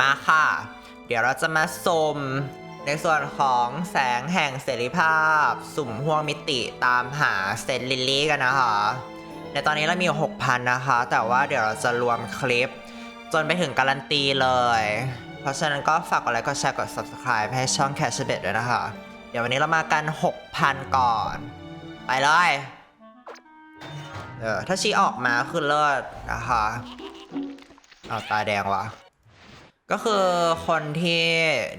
มาค่ะ เดี๋ยวเราจะมาสมในส่วนของแสงแห่งเสรีภาพ สุ่มห่วงมิติตามหาเซนลิลลี่กันนะคะ ในตอนนี้เรามี 6,000 นะคะ แต่ว่าเดี๋ยวเราจะรวมคลิป จนไปถึงการันตีเลย เพราะฉะนั้นก็ฝากกดไลค์กดแชร์กด subscribe ให้ช่อง Cash b e t ด้วยนะคะ เดี๋ยววันนี้เรามากัน 6,000 ก่อน ไปเลยเออถ้าชี้ออกมาคือเลิศนะคะเอาตาแดงวะ ก็คือคนที่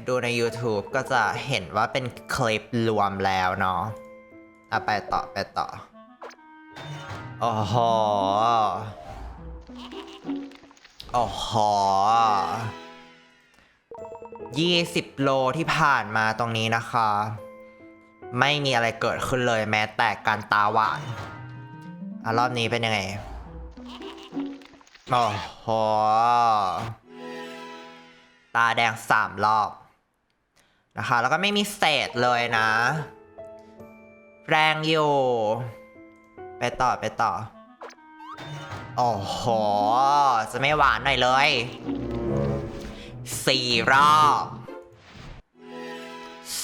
ดูใน YouTube ก็จะเห็นว่าเป็นคลิปรวมแล้วเนาะอะไปต่อไปต่อ โอ้โห โอ้โหยี่สิบโลที่ผ่านมาตรงนี้นะคะ ไม่มีอะไรเกิดขึ้นเลยแม้แต่การตาหวานอะรอบนี้เป็นยังไง โอ้โห ตาแดงสามรอบนะคะ แล้วก็ไม่มีเศษเลยนะ แรงอยู่ ไปต่อไปต่อ โอ้โห จะไม่หวานหน่อยเลยสี่รอบ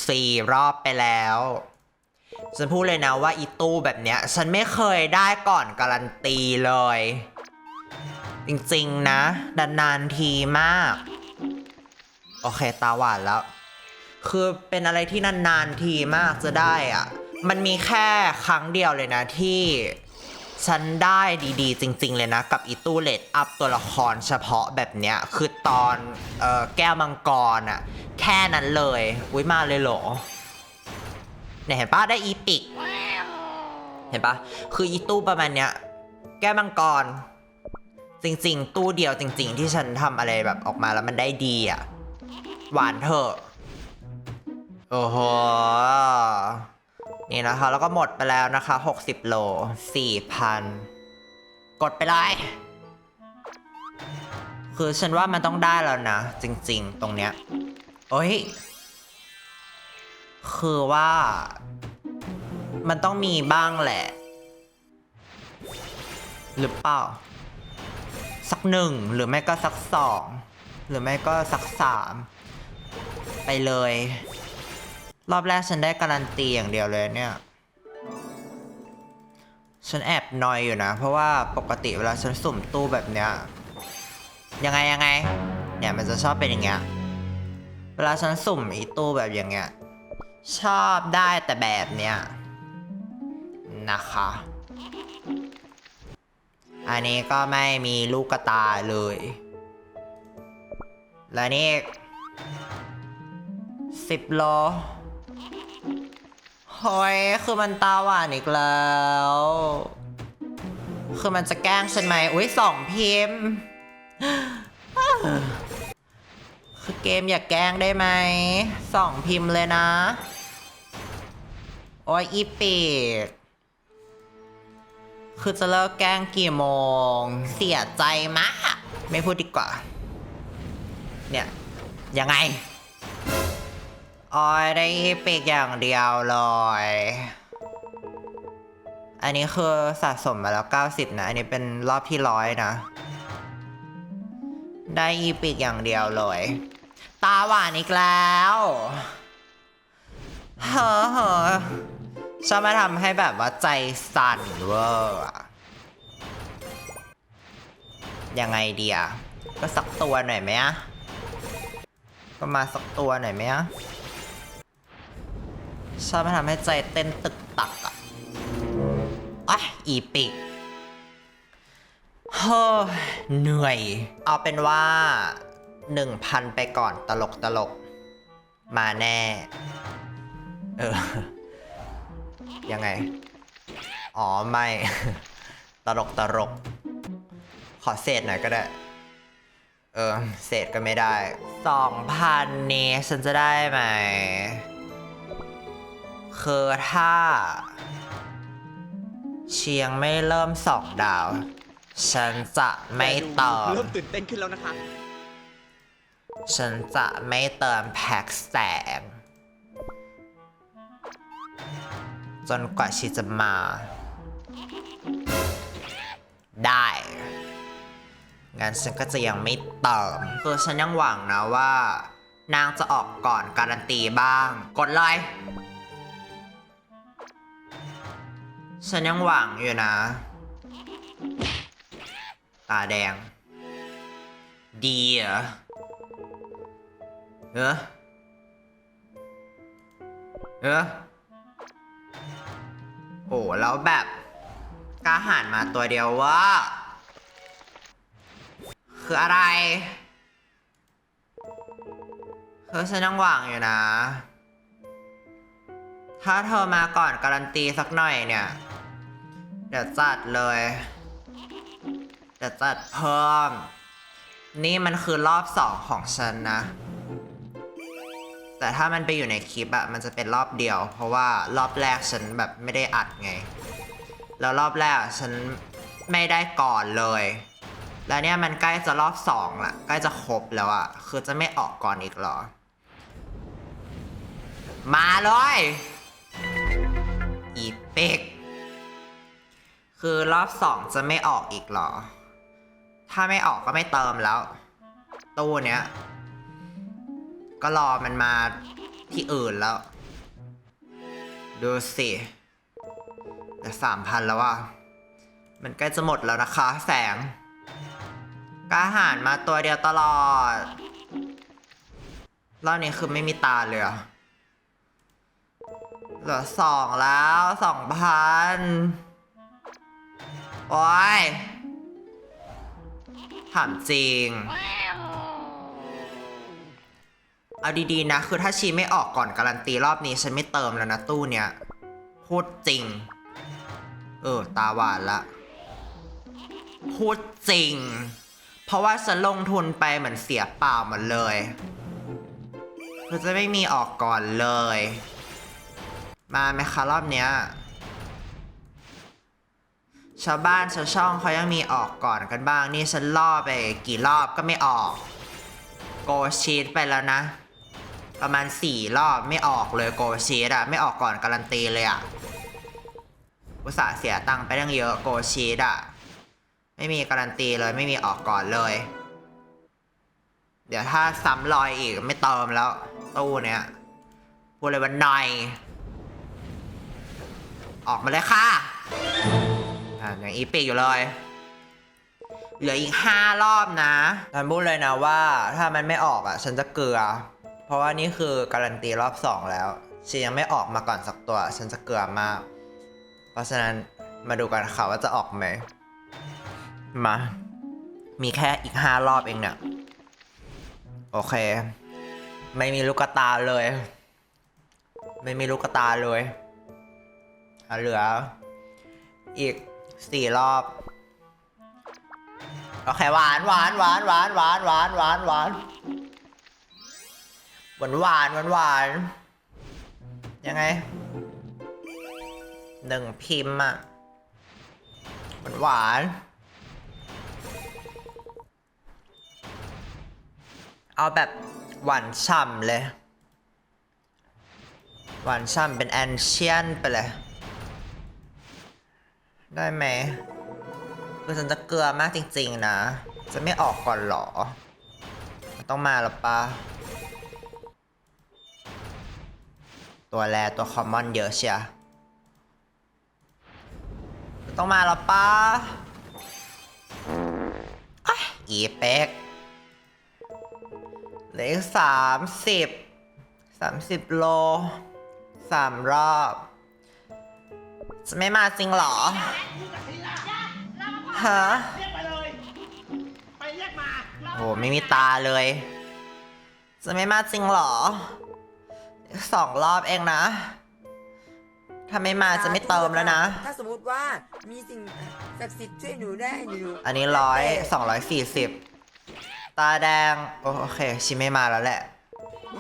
สี่รอบไปแล้วฉันพูดเลยนะว่าอีตู้แบบเนี้ย ฉันไม่เคยได้ก่อนการันตีเลย จริงๆนะ นานๆทีมาก โอเคตาหวานแล้ว คือเป็นอะไรที่นานๆทีมากจะได้อะมันมีแค่ครั้งเดียวเลยนะที่ฉันได้ดีๆ จริง ๆ เลยนะ กับอีตู้เลดอัพตัวละครเฉพาะแบบเนี้ย คือตอนเออแก้วมังกรอะแค่นั้นเลยอุ้ยมาเลยเหรอเนี่ยเห็นปะได้อีปิก เห็นปะคืออีตู้ประมาณเนี้ย แก้วมังกร จริง ๆ ตู้เดียวจริง ๆ ที่ฉันทำอะไรแบบออกมาแล้วมันได้ดีอะ หวานเถอะโอ้โหนี่นะคะ แล้วก็หมดไปแล้วนะคะ 60 โล 4,000 กดไปเลย คือฉันว่ามันต้องได้แล้วนะ จริง ๆ ตรงเนี้ยโอ้ย คือว่า มันต้องมีบ้างแหละ หรือเปล่า สักหนึ่ง หรือไม่ก็สักสอง หรือไม่ก็สักสาม ไปเลย รอบแรกฉันได้การันตีอย่างเดียวเลยเนี่ย ฉันแอบนอยอยู่นะ เพราะว่าปกติเวลาฉันสุ่มตู้แบบเนี้ย ยังไงยังไง เนี่ยมันจะชอบเป็นอย่างเงี้ย เวลาฉันสุ่มอีตู้แบบอย่างเงี้ย ชอบได้แต่แบบเนี้ย นะคะอันนี้ก็ไม่มีลูกกระตายเลย และนี่ สิบโลเฮ้ยคือมันตาหวานอีกแล้ว คือมันจะแกล้งฉันไหมอุ้ยสองพิมพ์ คือเกมอย่าแกล้งได้ไหมสองพิมพ์เลยนะ โอ้ยอีปีกคือจะเลิกแกล้งกี่โมง เสียใจมาก ไม่พูดดีกว่า เนี่ย ยังไง ออยได้อีปิกอย่างเดียวเลย อันนี้คือสะสมมาแล้ว 90 นะ อันนี้เป็นรอบที่ร้อยนะ ได้อีปิกอย่างเดียวเลย ตาหวานอีกแล้วเฮ้อเฮ้อชอบมาทำให้แบบว่าใจสั่นเวอร์ยังไงเดีอะก็สักตัวหน่อยไหมอะก็มาสักตัวหน่อยไหมอะ ชอบมาทำให้ใจเต้นตึกตักอะอะอีปิกเฮ้อเหนื่อย เอาเป็นว่า 1,000 ไปก่อนตลกตลก มาแน่ เออ ยังไง อ๋อ ไม่ ตลกตลก ขอเศษหน่อยก็ได้ เออ เศษก็ไม่ได้ 2,000 นี้ฉันจะได้ไหม คือถ้าเชียงไม่เริ่มสองดาว ฉันจะไม่เติมเริ่มตื่นเต้นขึ้นแล้วนะคะ ฉันจะไม่เติมแพ็กแสง จนกว่าชีจะมา ได้งั้นฉันก็จะยังไม่เติมคือฉันยังหวังนะว่า นางจะออกก่อนการันตีบ้าง กดเลย ฉันยังหวังอยู่นะ ตาแดง ดีเหรอเออเออโอ้แล้วแบบก้าหันมาตัวเดียวว่าคืออะไรคือฉันยังหวังอยู่นะ ถ้าเธอมาก่อนการันตีสักหน่อยเนี่ย ดี๋ยวจัดเลย เดี๋ยวจัดเพิ่ม นี่มันคือรอบสองของฉันนะ แต่ถ้ามันไปอยู่ในคลิปอะมันจะเป็นรอบเดียว เพราะว่ารอบแรกฉันแบบไม่ได้อัดไง แล้วรอบแรกฉันไม่ได้ก่อนเลย แล้วเนี่ยมันใกล้จะรอบสองละใกล้จะครบแล้วอะคือจะไม่ออกก่อนอีกหรอ มาเลย อีเป็ก คือรอบสองจะไม่ออกอีกเหรอ ถ้าไม่ออกก็ไม่เติมแล้ว ตู้เนี้ย ก็รอมันมาที่อื่นแล้ว ดูสิเหลือสามพันแล้วอะ มันใกล้จะหมดแล้วนะคะ แสงกล้าหารมาตัวเดียวตลอด รอบนี้คือไม่มีตาเลยเหรอเหลือสองแล้วสองพัน โอ้ยถามจริง เอาดีๆนะ คือถ้าชีไม่ออกก่อนการันตีรอบนี้ ฉันไม่เติมแล้วนะตู้เนี้ย พูดจริง เออ ตาหวานละ พูดจริง เพราะว่าฉันลงทุนไปเหมือนเสียเปล่าหมดเลยคือจะไม่มีออกก่อนเลย มาไหมคะรอบเนี้ย ชาวบ้านชาวช่องเขายังมีออกก่อนกันบ้าง นี่ฉันล่อไปกี่รอบก็ไม่ออก โกชีตไปแล้วนะ ประมาณสี่รอบไม่ออกเลยโกชีตอะไม่ออกก่อนการันตีเลยอะอุตส่าห์เสียตังค์ไปตั้งเยอะโกชีตอะไม่มีการันตีเลยไม่มีออกก่อนเลย เดี๋ยวถ้าซ้ำรอยอีกไม่เติมแล้วตู้เนี้ยพูดเลยว่าหน่อยออกมาเลยค่ะ อะอย่างอีปิกอยู่เลย เหลืออีกห้ารอบนะฉันพูดเลยนะว่าถ้ามันไม่ออกอะ ฉันจะเกลือ เพราะว่านี่คือการันตีรอบสองแล้วชียังไม่ออกมาก่อนสักตัว ฉันจะเกลือมาก เพราะฉะนั้นมาดูกันค่ะว่าจะออกไหมมา มีแค่อีกห้ารอบเองเนี่ย โอเค ไม่มีลูกตาเลย ไม่มีลูกตาเลยอะเหลืออีก สี่รอบโอเคหวานหวานหวานหวานหวานหวานหวานหวานหวานหวานหวานหวานยังไงหนึ่งพิมพ์อะหวานหวานเอาแบบหวานฉ่ำเลย หวานฉ่ำเป็นแอนเชียนไปเลย ได้ไหมคือฉันจะเกลือมากจริง ๆ นะ จะไม่ออกก่อนหรอ ต้องมาหรอปะตัวแรตัวคอมมอนเยอะเชียต้องมาหรอปะอะอีเป็กเหลืออีกสามสิบสามสิบโลสามรอบ จะไม่มาจริงเหรอฮะเรียกไปเลยไปเรียกมาโหไม่มีตาเลย จะไม่มาจริงเหรอ สองรอบเองนะ ถ้าไม่มาจะไม่เติมแล้วนะ ถ้าสมมติว่ามีสิ่งศักดิ์สิทธิ์ช่วยหนูได้หนูอันนี้ร้อยสองร้อยสี่สิบตาแดงโอโอเค ชิไม่มาแล้วแหละ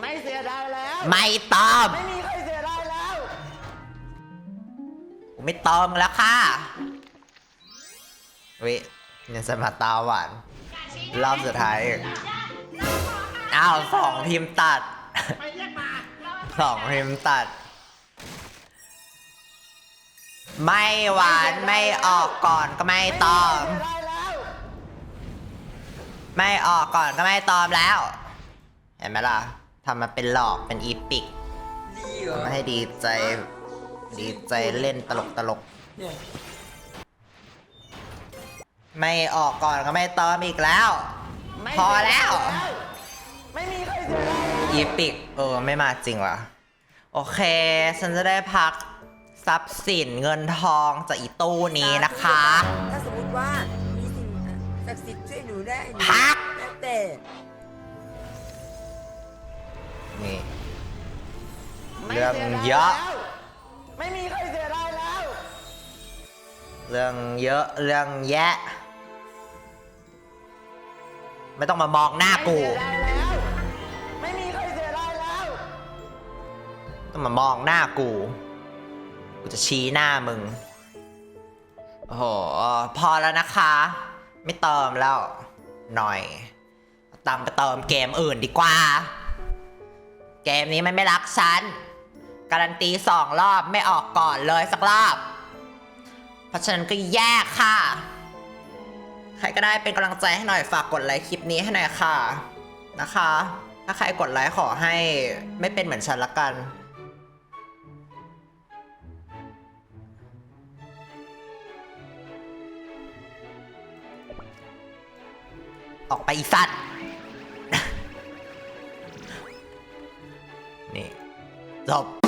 ไม่เสียดายแล้ว ไม่เติมไม่มี ไม่เติมแล้วค่ะวิเนี่ยจะมาตาหวานรอบสุดท้ายอีกอ้าวสองพิมพ์ตัดไปเรียกมาสองพิมพ์ตัด ไม่หวานไม่ออกก่อนก็ไม่ต้องได้แล้วไม่ออกก่อนก็ไม่ตอมแล้ว เห็นไหมล่ะทำมาเป็นหลอกเป็นอีปิกดีเหรอทำให้ดีใจ ดีใจเล่นตลกตลกเนี่ยๆไม่ออกก่อนก็ไม่ตอมอีกแล้วไม่พอแล้ว ไม่มีใครเสียดายแล้วอีปิก เออ ไม่มาจริงว่ะโอเค ฉันจะได้พักทรัพย์สินเงินทองจากอีตู้นี้นะคะ ถ้าสมมติว่ามีสิ่งศักดิ์สิทธิ์ช่วยหนูได้หนูพัก แล้วแต่นี่ไม่เรื่องสีดาเยอะแล้ว ไม่มีใครเสียดายแล้ว เรื่องเยอะเรื่องแยะ ไม่ต้องมามองหน้ากูไม่เสียดายแล้วไม่มีใครเสียดายแล้ว ต้องมามองหน้ากู กูจะชี้หน้ามึง โอ้โห พอแล้วนะคะ ไม่เติมแล้ว หน่อยเอาตังค์ไปเติมเกมอื่นดีกว่า เกมนี้มันไม่รักฉัน การันตีสองรอบไม่ออกก่อนเลยสักรอบ เพราะฉะนั้นก็แยกค่ะ ใครก็ได้เป็นกำลังใจให้หน่อยฝากกดไลค์คลิปนี้ให้หน่อยค่ะนะคะ ถ้าใครกดไลค์ขอให้ไม่เป็นเหมือนฉันละกันออกไปอีสัตว์ นี่ จบ